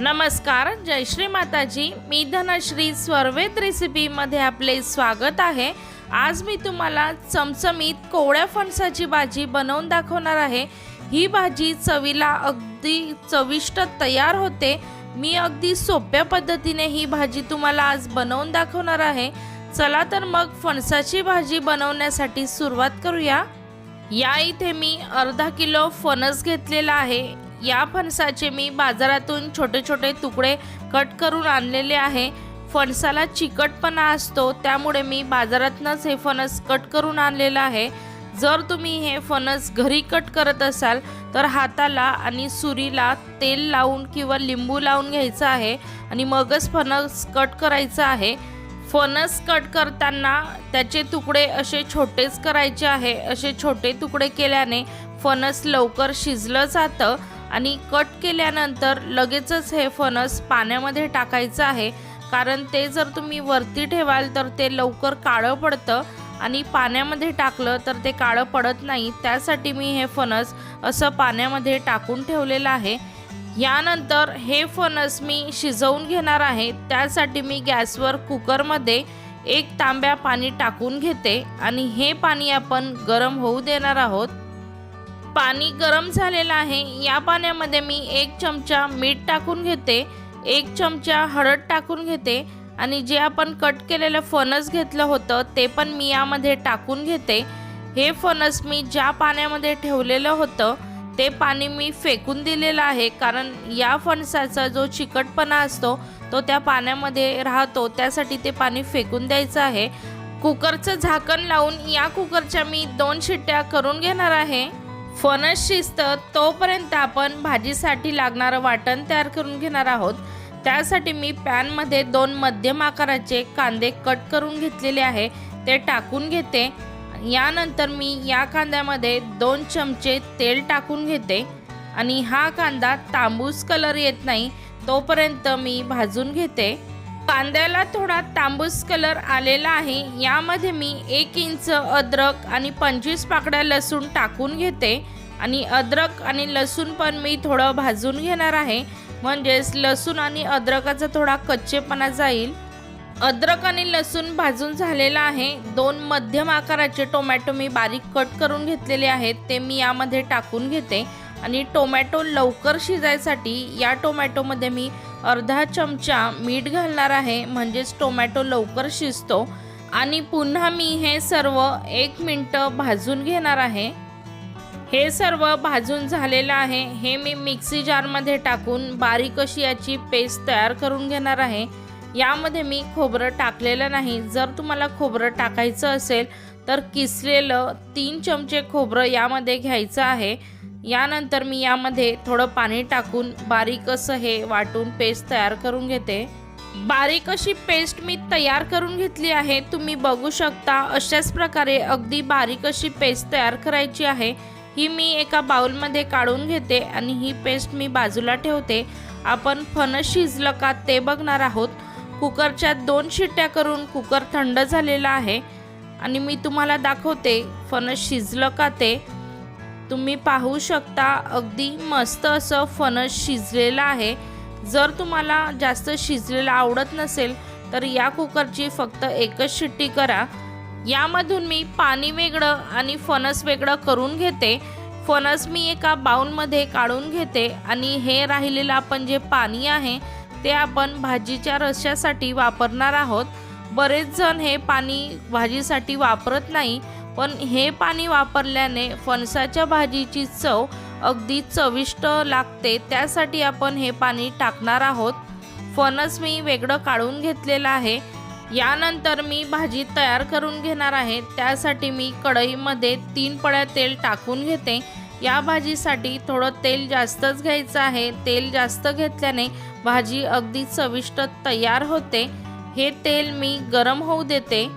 नमस्कार जय श्री माताजी. मी धनश्री स्वर्वेद रेसिपीमध्ये आपले स्वागत आहे. आज मी तुम्हाला चमचमीत कोवळ्या फणसाची भाजी बनवून दाखवणार आहे. ही भाजी चवीला अगदी चविष्ट तयार होते. मी अगदी सोप्या पद्धतीने ही भाजी तुम्हाला आज बनवून दाखवणार आहे. चला तर मग फणसाची भाजी बनवण्यासाठी सुरुवात करूया. या इथे मी अर्धा किलो फणस घेतलेला आहे. या फणसाचे मी बाजारातून छोटे छोटे तुकडे कट करून आणलेले आहे. फणसाला चिकटपणा असतो त्यामुळे मी बाजारातनंच हे फणस कट करून आणलेलं आहे. जर तुम्ही हे फणस घरी कट करत असाल तर हाताला आणि सुरीला तेल लावून किंवा लिंबू लावून घ्यायचं आहे आणि मगच फणस कट करायचं आहे. फणस कट करताना त्याचे तुकडे असे छोटेच करायचे आहे. असे छोटे तुकडे केल्याने फणस लवकर शिजलं जातं आणि कट केल्यानंतर लगेचच हे फणस पाण्यामध्ये टाकायचं आहे. कारण ते जर तुम्ही वरती ठेवाल तर ते लवकर काळं पडतं आणि पाण्यामध्ये टाकलं तर ते काळं पडत नाही. त्यासाठी मी हे फणस असं पाण्यामध्ये टाकून ठेवलेलं आहे. यानंतर हे फणस मी शिजवून घेणार आहे. त्यासाठी मी गॅसवर कुकरमध्ये एक तांब्या पाणी टाकून घेते आणि हे पाणी आपण गरम होऊ देणार आहोत. पाणी गरम झालेलं आहे. या पाण्यामध्ये मी एक चमचा मीठ टाकून घेते. एक चमचा हळद टाकून घेते. आणि जे आपण कट केलेलं फणस घेतलं होतं ते पण मी यामध्ये टाकून घेते. हे फणस मी ज्या पाण्यामध्ये ठेवलेलं होतं ते पाणी मी फेकून दिलेलं आहे. कारण या फणसाचा जो चिकटपणा असतो तो त्या पाण्यामध्ये राहतो. त्यासाठी ते पाणी फेकून द्यायचं आहे. कुकरचं झाकण लावून या कुकरच्या मी दोन शिट्ट्या करून घेणार आहे. फणस शिस्त तोपर्यंत आपण भाजीसाठी लागणारं वाटण तयार करून घेणार आहोत. त्यासाठी मी पॅनमध्ये दोन मध्यम आकाराचे कांदे कट करून घेतलेले आहे ते टाकून घेते. यानंतर मी या कांद्यामध्ये दोन चमचे तेल टाकून घेते. आणि हा कांदा तांबूस कलर येत नाही तोपर्यंत मी भाजून घेते. कांद्याला थोडा तांबूस कलर आलेला आहे. यामध्ये मी एक इंच अद्रक आणि पंचवीस पाकड्या लसूण टाकून घेते. आणि अद्रक आणि लसूण पण मी थोडं भाजून घेणार आहे. म्हणजेच लसूण आणि अद्रकाचा थोडा कच्चेपणा जाईल. अद्रक आणि लसूण भाजून झालेला आहे. दोन मध्यम आकाराचे टोमॅटो मी बारीक कट करून घेतलेले आहेत. ते मी यामध्ये टाकून घेते. आणि टोमॅटो लवकर शिजायसाठी या टोमॅटोमध्ये मी अर्धा चमचा मीठ घालणार आहे म्हणजेच टोमॅटो लवकर शिजतो. आणि पुन्हा मी हे सर्व एक मिनटं भाजून घेणार आहे. हे सर्व भाजून झालेलं आहे हे मी मिक्सी जारमध्ये टाकून बारीक अशी याची पेस्ट तयार करून घेणार आहे. यामध्ये मी खोबरं टाकलेलं नाही. जर तुम्हाला खोबरं टाकायचं असेल तर किसलेलं तीन चमचे खोबरं यामध्ये घ्यायचं आहे. यानंतर मी यामध्ये थोडं पाणी टाकून बारीक असं हे वाटून पेस्ट तयार करून घेते. बारीक अशी पेस्ट मी तयार करून घेतली आहे. तुम्ही बघू शकता अशाच प्रकारे अगदी बारीक अशी पेस्ट तयार करायची आहे. ही मी एका बाउलमध्ये काढून घेते आणि ही पेस्ट मी बाजूला ठेवते. आपण फणस शिजलं का ते बघणार आहोत. कुकरच्या दोन शिट्ट्या करून कुकर थंड झालेला आहे. आणि मी तुम्हाला दाखवते फणस शिजलं का ते. तुम्ही पाहू शकता अगदी मस्त असं फणस शिजलेलं आहे. जर तुम्हाला जास्त शिजलेलं आवडत नसेल तर या कुकरची फक्त एकच शिट्टी करा. यामधून मी पाणी वेगळं आणि फणस वेगळं करून घेते. फणस मी एका बाऊलमध्ये काढून घेते आणि हे राहिलेलं आपण जे पाणी आहे ते आपण भाजीच्या रश्यासाठी वापरणार आहोत. बरेच जण हे पाणी भाजीसाठी वापरत नाही पण हे पाणी वापरल्याने फणसाच्या भाजीची चव अगदी चविष्ट लागते. त्यासाठी आपण हे पाणी टाकणार आहोत. फणस मी वेगळं काढून घेतलेलं आहे. यानंतर मी भाजी तयार करून घेणार आहे. त्यासाठी मी कढईमध्ये तीन पळ्या तेल टाकून घेते. या भाजीसाठी थोडं तेल जास्तच घ्यायचं आहे. तेल जास्त घेतल्याने भाजी अगदी चविष्ट तयार होते. हे तेल मी गरम होऊ देते.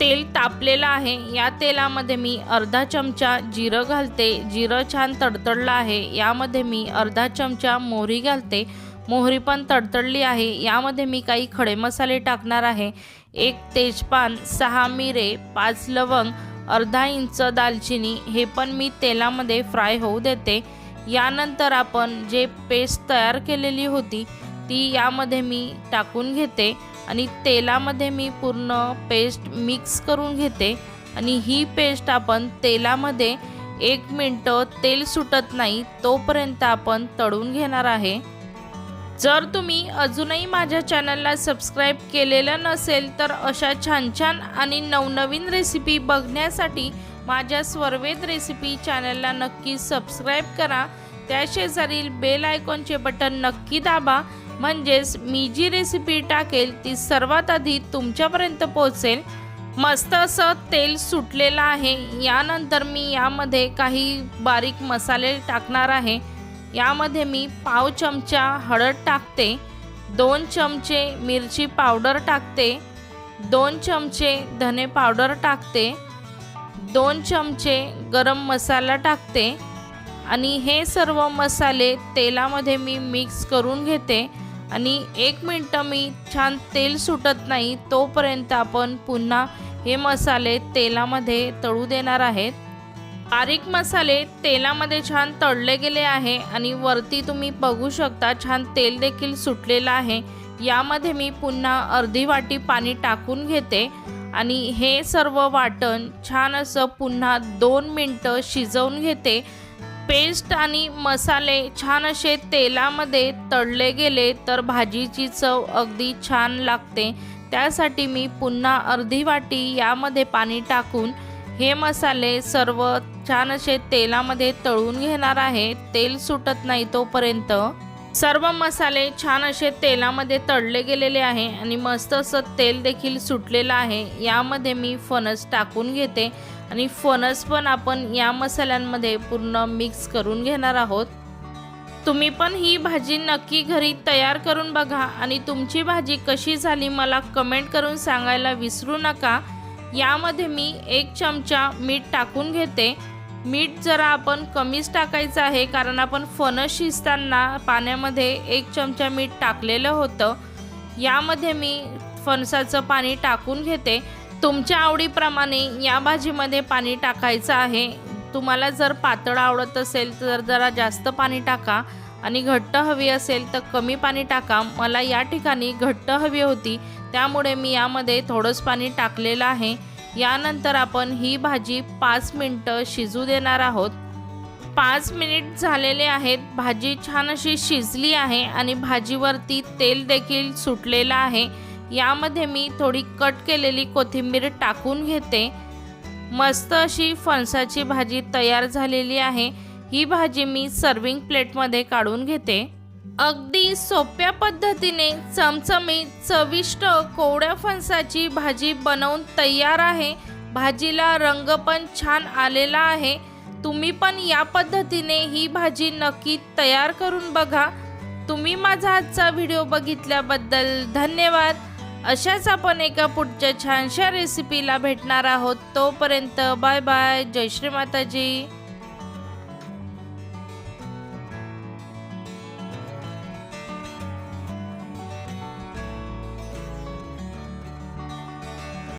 तेल तापलेलं आहे. या तेलामध्ये मी अर्धा चमचा जिरं घालते. जिरं छान तडतडलं आहे. यामध्ये मी अर्धा चमचा मोहरी घालते. मोहरी पण तडतडली आहे. यामध्ये मी काही खडे मसाले टाकणार आहे. एक तेजपान सहा मिरे पाच लवंग अर्धा इंच दालचिनी हे पण मी तेलामध्ये फ्राय होऊ देते. यानंतर आपण जे पेस्ट तयार केलेली होती ती यामध्ये मी टाकून घेते. आणि तेलामध्ये मी पूर्ण पेस्ट मिक्स करून घेते. आणि ही पेस्ट आपण तेलामध्ये एक मिनटं तेल सुटत नाही तोपर्यंत आपण तळून घेणार आहे. जर तुम्ही अजूनही माझ्या चॅनलला सबस्क्राईब केलेलं नसेल तर अशा छान छान आणि नवनवीन रेसिपी बघण्यासाठी माझ्या स्वर्वेद रेसिपी चॅनलला नक्की सबस्क्राईब करा. त्या शेजारील बेल आयकॉनचे बटन नक्की दाबा. म्हणजेच मी जी रेसिपी टाकेल ती सर्वात आधी तुमच्यापर्यंत पोहोचेल. मस्त असं तेल सुटलेलं आहे. यानंतर मी यामध्ये काही बारीक मसाले टाकणार आहे. यामध्ये मी पाव चमचा हळद टाकते. दोन चमचे मिरची पावडर टाकते. दोन चमचे धने पावडर टाकते. दोन चमचे गरम मसाला टाकते. आणि हे सर्व मसाले तेलामध्ये मी मिक्स करून घेते. आणि एक मिनटं मी छान तेल सुटत नाही तोपर्यंत आपण पुन्हा हे मसाले तेलामध्ये तळू देणार आहेत. बारीक मसाले तेलामध्ये छान तळले गेले आहे आणि वरती तुम्ही बघू शकता छान तेल देखील सुटलेलं आहे. यामध्ये मी पुन्हा अर्धी वाटी पाणी टाकून घेते आणि हे सर्व वाटण छान असं पुन्हा दोन मिनटं शिजवून घेते. पेस्ट आणि मसाले छान असे तेलामध्ये तळले गेले तर भाजीची चव अगदी छान लागते. त्यासाठी मी पुन्हा अर्धी वाटी यामध्ये पाणी टाकून हे मसाले सर्व छान असे तेलामध्ये तळून घेणार आहे. तेल सुटत नाही तोपर्यंत. सर्व मसाले छान असे तेलामध्ये तळले गेलेले आहे आणि मस्त असं तेल देखील सुटलेलं आहे. यामध्ये मी फणस टाकून घेते आणि फणस पण आपण या मसाल्यांमध्ये पूर्ण मिक्स करून घेणार आहोत. तुम्ही पण ही भाजी नक्की घरी तयार करून बघा आणि तुमची भाजी कशी झाली मला कमेंट करून सांगायला विसरू नका. यामध्ये मी एक चमचा मीठ टाकून घेते मीठ जरा आपण कमीच टाकायचं आहे कारण आपण फणस शिजताना पाण्यामध्ये एक चमचा मीठ टाकलेलं होतं. यामध्ये मी फणसाचं पाणी टाकून घेते. तुमच्या आवडीप्रमाणे या भाजीमध्ये पाणी टाकायचं आहे. तुम्हाला जर पातळ आवडत असेल तर जरा जास्त पाणी टाका. आणि घट्ट हवी असेल तर कमी पाणी टाका. मला या ठिकाणी घट्ट हवी होती. त्यामुळे मी यामध्ये थोडंच पाणी टाकलेलं आहे. यानंतर आपण ही भाजी पाच मिनटं शिजू देणार आहोत. पाच मिनिट झालेले आहेत. भाजी छान अशी शिजली आहे आणि भाजीवरती तेल देखील सुटलेलं आहे. यामध्ये मी थोडी कट केलेली कोथिंबीर टाकून घेते. मस्त अशी फणसाची भाजी तयार झालेली आहे. ही भाजी मी सर्विंग प्लेटमध्ये काढून घेते. अगदी सोप्या पद्धतीने चमचमीत चविष्ट कोवड्या फणसाची भाजी बनवून तयार आहे. भाजीला रंग पण छान आलेला आहे. तुम्ही पण या पद्धतीने ही भाजी नक्की तयार करून बघा. तुम्ही माझा आजचा व्हिडिओ बघितल्याबद्दल धन्यवाद. अशाच आपण एका पुढच्या छानशा रेसिपीला भेटणार आहोत. तोपर्यंत बाय बाय. जय श्री माताजी.